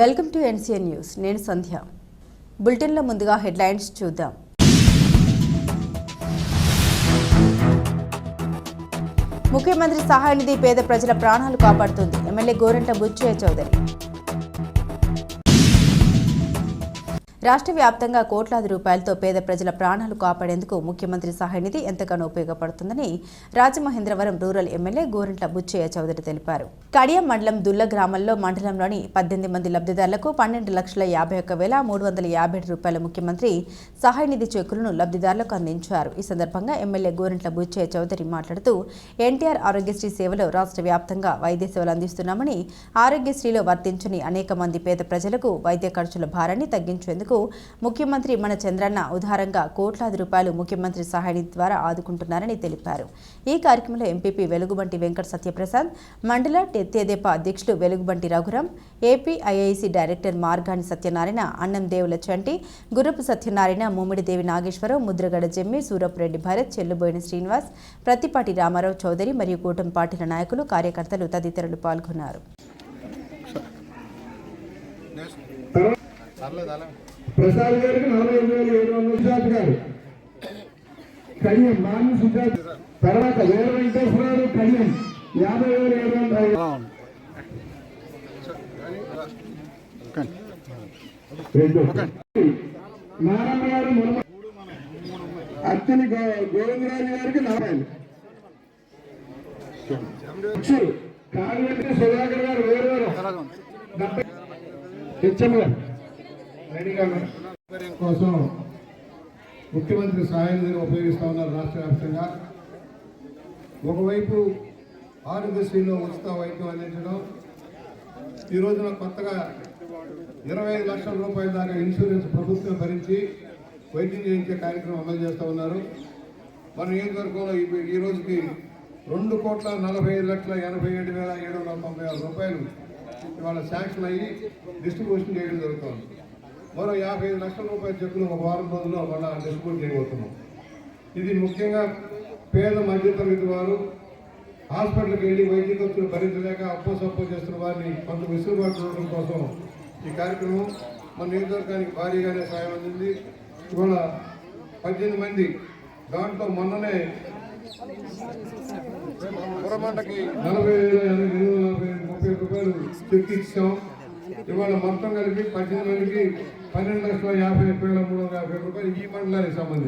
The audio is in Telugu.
Welcome to NCN news. నేను సంధ్య. బులెటిన్లో ముందుగా హెడ్లైన్స్ చూద్దాం. ముఖ్యమంత్రి సహాయ నిధి పేద ప్రజల ప్రాణాలు కాపాడుతుంది. ఎమ్మెల్యే గోరంట బుచ్చయ్య చౌదరి. రాష్ట్ర వ్యాప్తంగా కోట్లాది రూపాయలతో పేద ప్రజల ప్రాణాలు కాపాడేందుకు ముఖ్యమంత్రి సహాయనిధి ఎంతగానో ఉపయోగపడుతుందని రాజమహేంద్రవరం రూరల్ ఎమ్మెల్యే గోరంట్ల బుచ్చయ్య చౌదరి తెలిపారు. కడియం మండలం దుల్ల గ్రామంలో మండలంలోని పద్దెనిమిది మంది లబ్ధిదారులకు పన్నెండు లక్షల యాభై ఒక్క వేల మూడు వందల యాభై రూపాయల ముఖ్యమంత్రి సహాయనిధి చెక్కులను లబ్ధిదారులకు అందించారు. ఈ సందర్భంగా ఎమ్మెల్యే గోరంట్ల బుచ్చయ్య చౌదరి మాట్లాడుతూ ఎన్టీఆర్ ఆరోగ్యశ్రీ సేవలో రాష్ట్ర వ్యాప్తంగా వైద్య సేవలు అందిస్తున్నామని ఆరోగ్యశ్రీలో వర్తించని అనేక మంది పేద ప్రజలకు వైద్య ఖర్చుల భారాన్ని తగ్గించేందుకు ముఖ్యమంత్రి మన చంద్రన్న ఉదారంగా కోట్లాది రూపాయలు ముఖ్యమంత్రి సహాయం ద్వారా ఆదుకుంటున్నారని తెలిపారు. ఈ కార్యక్రమంలో ఎంపీపీ వెలుగుబంటి వెంకట సత్యప్రసాద్ మండల తెదేపా అధ్యక్షులు Velugubanti Raghuram AP IIC director Margani Satyanarayana Annam Devula Chanti గుర్రపు సత్యనారాయణ ముమ్మిడిదేవి నాగేశ్వరరావు ముద్రగడ జమ్మి సూరపురెడ్డి భరత్ చెల్లుబోయిన శ్రీనివాస్ ప్రతిపాటి రామారావు చౌదరి మరియు కూటమి పార్టీల నాయకులు కార్యకర్తలు తదితరులు పాల్గొన్నారు. ప్రసాద్ గారికి నలభై ఎనిమిది వేల ఏడు వందల సుజాత్ గారు కళ్యాణ్ మాన్య సుజాత్ తర్వాత వీర వెంకటేశ్వరరావు కళ్యాణ్. యాభై వేల ఏడు వందల నారాయణ గారు మునమ గోవిందరాజు గారికి నలభై కావ్యంటే సుధాకర్ గారు వేరు వేరు. డెబ్బై హెచ్ఎం గారు రెడీగా కోసం ముఖ్యమంత్రి సహాయం నిధిని ఉపయోగిస్తా ఉన్నారు రాష్ట్ర వ్యాప్తంగా. ఒకవైపు ఆరోగ్యశ్రీలో ఉచిత వైద్యం అందించడం ఈ రోజున కొత్తగా ఇరవై ఐదు లక్షల రూపాయల దాకా ఇన్సూరెన్స్ ప్రభుత్వం భరించి వైద్యం చేయించే కార్యక్రమం అమలు చేస్తూ ఉన్నారు. మన నియోజకవర్గంలో ఈ- ఈ రోజుకి రెండు కోట్ల నలభై ఐదు లక్షల ఎనభై ఏడు వేల ఏడు వందల తొంభై ఆరు రూపాయలు ఇవాళ శాంక్షన్ అయ్యి డిస్ట్రిబ్యూషన్ చేయడం జరుగుతుంది. మరో యాభై ఐదు లక్షల రూపాయల చెక్కులు ఒక వారం రోజుల్లో మళ్ళా డిస్ట్రిబ్యూట్ చేయబోతున్నాం. ఇది ముఖ్యంగా పేద మధ్యతరగతి వారు హాస్పిటల్కి వెళ్ళి వైద్య ఖర్చులు భరించలేక అప్పో సప్పో చేస్తున్న వారిని కొంత వెసులుబాటు చూడడం కోసం ఈ కార్యక్రమం మన నియోజకవర్గానికి భారీగానే సాయం అందింది. ఇవాళ పద్దెనిమిది మంది దాంట్లో మొన్ననే నలభై వేల ఎనిమిది వందల నలభై ముప్పై రూపాయలు చెక్ ఇచ్చాం. ఇవాళ మొత్తం కలిపి పద్దెనిమిది మందికి పన్నెండు లక్షల యాభై ఒక్క వేల మూడు వందల యాభై రూపాయలు ఈ మండలానికి సంబంధించి.